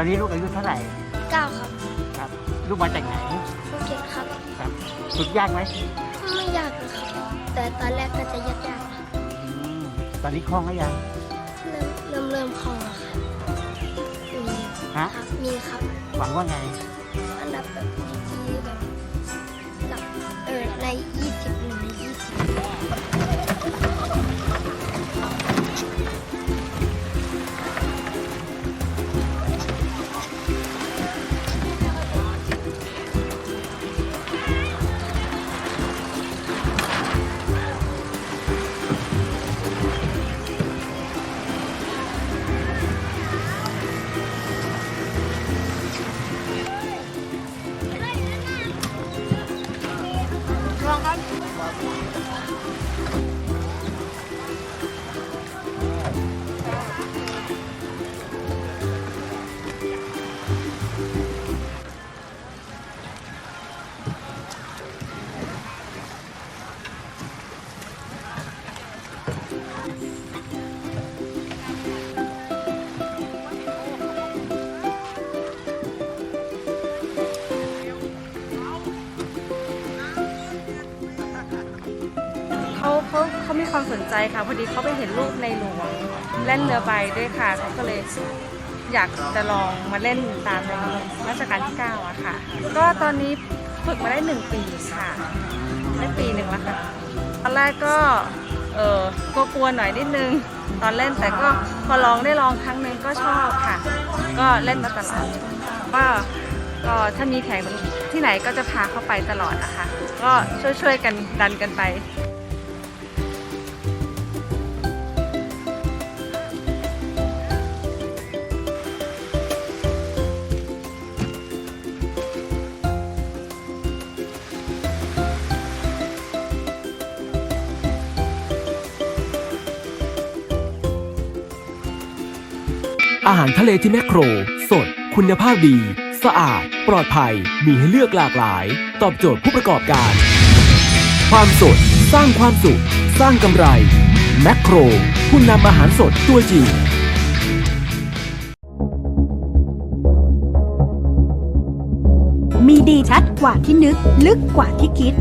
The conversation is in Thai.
อนนี้ลูกอายุเท่าไหร่เก้าครับครับ ลูกมาจากไหนภูเก็ตครับ ครับฝึกยากไหมไม่ยากเลยครับ แต่ตอนแรกก็จะยากยากตอนนี้คล่องไหมยังเริ่มเริ่มคล่องแล้วครัมีะครับมีครับ หวังว่าไง อันดับแบบดีๆแบบหลัเออใน 20 เขาเขามีความสนใจค่ะพอดีเขาไปเห็นรูปในหลวงเล่นเรือใบด้วยค่ะเขาก็เลยอยากจะลองมาเล่นตามในรัชกาลที่9อะค่ะ ก็ตอนนี้ฝึกมาได้หนึ่งปีค่ะได้ปีหนึ่งแล้วค่ะตอนแรกก็เออกลัวๆหน่อยนิดนึง ตอนเล่นแต่ก็พอลองได้ลองครั้งหนึ่งก็ชอบค่ะ ก็เล่นมาตลอดว่าก็ถ้ามีแข่งที่ไหนก็จะพาเข้าไปตลอดนะคะ ก็ช่วยๆกันดันกันไป อาหารทะเลที่แมคโคร สด คุณภาพดี สะอาด ปลอดภัย มีให้เลือกหลากหลาย ตอบโจทย์ผู้ประกอบการ ความสด สร้างความสุข สร้างกำไร แมคโคร ผู้นำอาหารสดตัวจริงมีดีชัดกว่าที่นึก ลึกกว่าที่คิด